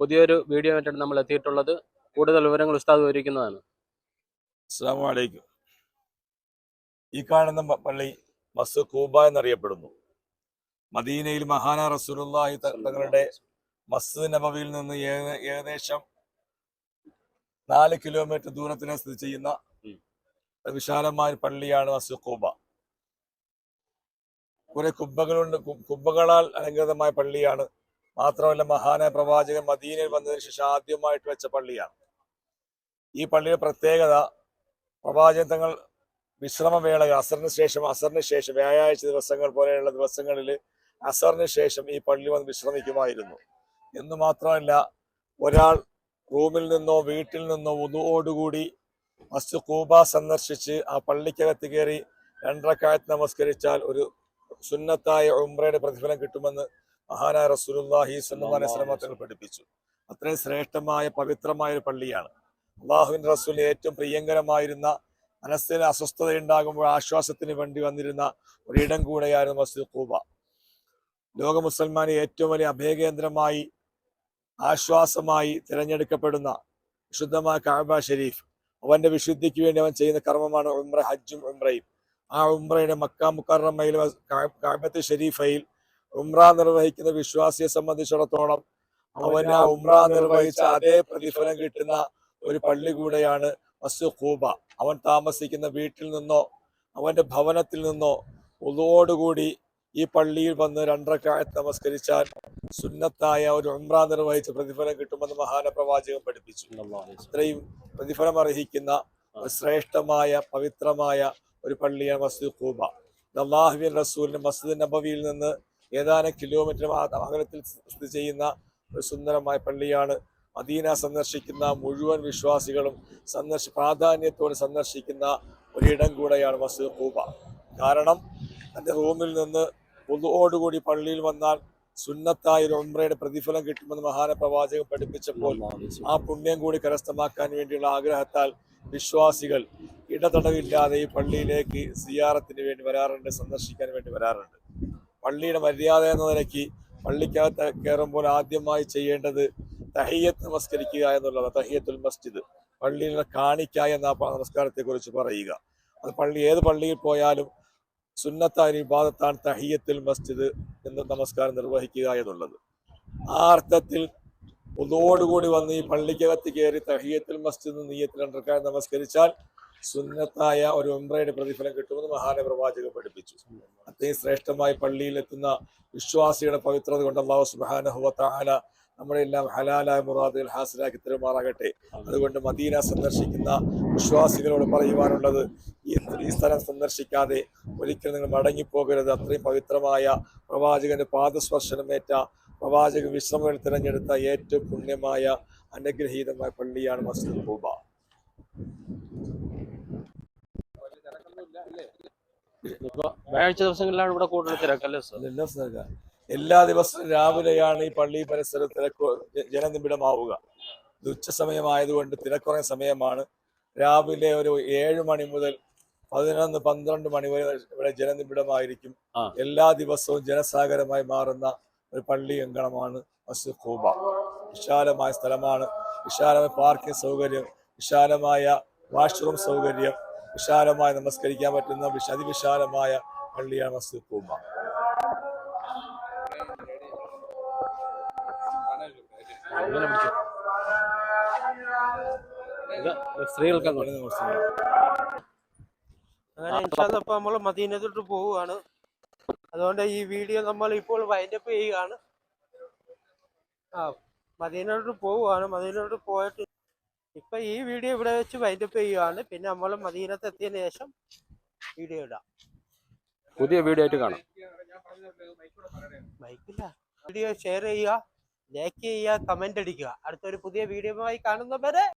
പുതിയൊരു വീഡിയോ ആയിട്ടാണ് നമ്മൾ എത്തിയിട്ടുള്ളത് കൂടുതൽ വിവരങ്ങൾ ഉസ്താദ് വിവരിക്കുന്നതാണ്. അസ്സാമലൈക്കും ഈ കാണുന്ന പള്ളി മസ് കൂബ എന്നറിയപ്പെടുന്നു. മദീനയിൽ മഹാന റസൂലുള്ളാഹി തങ്ങളുടെ മസ്ജിദ് നബവിയിൽ നിന്ന് ഏക- ഏകദേശം നാല് കിലോമീറ്റർ ദൂരത്തിന് സ്ഥിതി ചെയ്യുന്ന വിശാലമായ പള്ളിയാണ് മസ്ജിദ് കൂബ. കുറെ കുബ്ബകളുണ്ട്. കുബ്ബകളാൽ അലങ്കൃതമായ പള്ളിയാണ് മാത്രമല്ല മഹാന പ്രവാചകൻ മദീനയിൽ വന്നതിന് ശേഷം ആദ്യമായിട്ട് വെച്ച പള്ളിയാണ്. ഈ പള്ളിയുടെ പ്രത്യേകത പ്രവാചകൻ തങ്ങൾ വിശ്രമവേള അസറിന് ശേഷം അസറിന് ശേഷം വ്യാഴാഴ്ച ദിവസങ്ങൾ പോലെയുള്ള ദിവസങ്ങളിൽ അസറിന് ശേഷം ഈ പള്ളി വന്ന് വിശ്രമിക്കുമായിരുന്നു. എന്ന് മാത്രമല്ല ഒരാൾ റൂമിൽ നിന്നോ വീട്ടിൽ നിന്നോ ഉതുവോടുകൂടി മസ്ജ് കൂബ സന്ദർശിച്ച് ആ പള്ളിക്കകത്ത് കയറി രണ്ടരക്കാലത്ത് നമസ്കരിച്ചാൽ ഒരു സുന്നത്തായ ഉംറയുടെ പ്രതിഫലം കിട്ടുമെന്ന് സ്വല്ലല്ലാഹി അലൈഹി വസല്ലം തങ്ങൾ പഠിപ്പിച്ചു. അത്രയും ശ്രേഷ്ഠമായ പവിത്രമായ ഒരു പള്ളിയാണ്. അള്ളാഹുവിൻ റസൂലിന് ഏറ്റവും പ്രിയങ്കരമായിരുന്ന മനസ്സിന് അസ്വസ്ഥത ഉണ്ടാകുമ്പോൾ ആശ്വാസത്തിന് വേണ്ടി വന്നിരുന്ന ഒരിടം കൂടെയായിരുന്നു മസ്ജിദ് കൂബ. ലോക മുസൽമാന് ഏറ്റവും വലിയ അഭയകേന്ദ്രമായി ആശ്വാസമായി തിരഞ്ഞെടുക്കപ്പെടുന്ന വിശുദ്ധമായ കാബ ഷരീഫ്. അവന്റെ വിശുദ്ധിക്ക് വേണ്ടി അവൻ ചെയ്യുന്ന കർമ്മമാണ് ഉംറ ഹജ്ജും ഉംറയും. ആ ഉംറയുടെ മക്ക മുക്കറമയിൽ കാബത്ത് ഷരീഫയിൽ ഉംറ നിർവഹിക്കുന്ന വിശ്വാസിയെ സംബന്ധിച്ചിടത്തോളം അവന് ആ ഉംറ നിർവഹിച്ച അതേ പ്രതിഫലം കിട്ടുന്ന ഒരു പള്ളി കൂടെയാണ് മസ്ജിദ് ഖൂബ. അവൻ താമസിക്കുന്ന വീട്ടിൽ നിന്നോ അവന്റെ ഭവനത്തിൽ നിന്നോ ഉതോടുകൂടി ഈ പള്ളിയിൽ വന്ന് രണ്ടരക്കാലത്ത് നമസ്കരിച്ചാൽ സുന്നത്തായ ഒരു ഉംറ നിർവഹിച്ച പ്രതിഫലം കിട്ടുമെന്ന് മഹാന പ്രവാചകൻ പഠിപ്പിച്ചു. ഇത്രയും പ്രതിഫലം അർഹിക്കുന്ന ശ്രേഷ്ഠമായ പവിത്രമായ ഒരു പള്ളിയാണ് മസ്ജിദ് ഖൂബ. ഇത് റസൂലിന് റസൂലിന്റെ മസ്ജിദ് നബവിയിൽ നിന്ന് ഏതാനും കിലോമീറ്റർ അകലത്തിൽ സ്ഥിതി ചെയ്യുന്ന ഒരു സുന്ദരമായ പള്ളിയാണ്. മദീന സന്ദർശിക്കുന്ന മുഴുവൻ വിശ്വാസികളും സന്ദർശി പ്രാധാന്യത്തോടെ സന്ദർശിക്കുന്ന ഒരിടം കൂടെയാണ് മസ്ജിദ് ഖൂബ. കാരണം തന്റെ റൂമിൽ നിന്ന് പൊതുവോടുകൂടി പള്ളിയിൽ വന്നാൽ സുന്നത്തായ ഒരു ഉംറയുടെ പ്രതിഫലം കിട്ടുമെന്ന് മഹാന പ്രവാചകൻ പഠിപ്പിച്ചപ്പോൾ ആ പുണ്യം കൂടി കരസ്ഥമാക്കാൻ വേണ്ടിയുള്ള ആഗ്രഹത്താൽ വിശ്വാസികൾ ഇടതടവില്ലാതെ ഈ പള്ളിയിലേക്ക് സിയാറത്തിന് വേണ്ടി വരാറുണ്ട് സന്ദർശിക്കാൻ വേണ്ടി വരാറുണ്ട്. പള്ളിയുടെ മര്യാദ എന്ന നിലയ്ക്ക് പള്ളിക്കകത്ത് കയറുമ്പോൾ ആദ്യമായി ചെയ്യേണ്ടത് തഹിയത്ത് നമസ്കരിക്കുക എന്നുള്ളതാണ് തഹിയത്തുൽ മസ്ജിദ്. പള്ളിയിലെ കാണിക്ക എന്ന നമസ്കാരത്തെക്കുറിച്ച് പറയുക. അത് പള്ളി ഏത് പള്ളിയിൽ പോയാലും സുന്നത്തായ വിഭാഗത്താണ് തഹിയത്തുൽ മസ്ജിദ് എന്ന് നമസ്കാരം നിർവഹിക്കുക എന്നുള്ളത്. ആ അർത്ഥത്തിൽ ഒന്നോടുകൂടി വന്ന് ഈ പള്ളിക്കകത്ത് കയറി തഹിയത്തുൽ മസ്ജിദ് നീയത്തിൽ രണ്ടരക്കാർ നമസ്കരിച്ചാൽ സുന്നത്തായ ഒരു ഉംറയുടെ പ്രതിഫലം കിട്ടുമെന്ന് മഹാന പ്രവാചകൻ പഠിപ്പിച്ചു. അത്രയും ശ്രേഷ്ഠമായി പള്ളിയിൽ എത്തുന്ന വിശ്വാസിയുടെ പവിത്രത കൊണ്ട് അള്ളാഹു സുബാന താല നമ്മുടെ എല്ലാം ഹലാലായ മുറാദുകൾ ഹാസിലാക്കി തരുമാറാകട്ടെ. അതുകൊണ്ട് മദീന സന്ദർശിക്കുന്ന വിശ്വാസികളോട് പറയുവാനുള്ളത് ഈ സ്ഥലം സന്ദർശിക്കാതെ ഒരിക്കലും നിങ്ങൾ മടങ്ങിപ്പോകരുത്. അത്രയും പവിത്രമായ പ്രവാചകന്റെ പാദസ്പർശനമേറ്റ പ്രവാചക വിശ്രമങ്ങൾ തിരഞ്ഞെടുത്ത ഏറ്റവും പുണ്യമായ അനുഗ്രഹീതമായ പള്ളിയാണ് മസ്ജിദ് കൂബ വ്യാഴാഴ്ച ദിവസങ്ങളിലാണ് ഇവിടെ കൂടുതൽ തിരക്കല്ലേ ശ്രദ്ധ. എല്ലാ ദിവസവും രാവിലെയാണ് ഈ പള്ളി പരിസരം തിരക്ക് ജനനിബിഡമാവുക. ഇത് ഉച്ച സമയമായതുകൊണ്ട് തിരക്കുറഞ്ഞ സമയമാണ്. രാവിലെ ഒരു ഏഴ് മണി മുതൽ പതിനൊന്ന് പന്ത്രണ്ട് മണി വരെ ഇവിടെ ജനനിബിഡമായിരിക്കും. എല്ലാ ദിവസവും ജനസാഗരമായി മാറുന്ന ഒരു പള്ളി അങ്കണമാണ് മസ്ജിദ് ഖൂബ. വിശാലമായ സ്ഥലമാണ്. വിശാലമായ പാർക്കിംഗ് സൗകര്യം വിശാലമായ വാഷ്റൂം സൗകര്യം വിശാലമായി നമസ്കരിക്കാൻ പറ്റുന്ന വിശ- അതിവിശാലമായ പള്ളിയാണ് മസ്ജിദ്. ഇത് സ്ത്രീകൾക്ക് അങ്ങനെ മദീനത്തോട്ട് പോവുകയാണ്. അതുകൊണ്ട് ഈ വീഡിയോ നമ്മൾ ഇപ്പോൾ വൈൻഡപ്പ് ചെയ്യുകയാണ്. ആ മദീനോട്ട് പോവുകയാണ്. മദീനോട്ട് പോയിട്ട് ഇപ്പൊ ഈ വീഡിയോ ഇവിടെ വെച്ച് വൈൻഡപ്പ് ചെയ്യുകയാണ് പിന്നെ നമ്മൾ മദീനത്ത് എത്തിയതിനു ശേഷം വീഡിയോ ഇടാം. പുതിയ വീഡിയോ ആയിട്ട് കാണാം. ബൈക്കില്ല വീഡിയോ ഷെയർ ചെയ്യുക ലൈക്ക് ചെയ്യുക കമന്റ് അടിക്കുക. അടുത്തൊരു പുതിയ വീഡിയോയുമായി കാണുന്നവരെ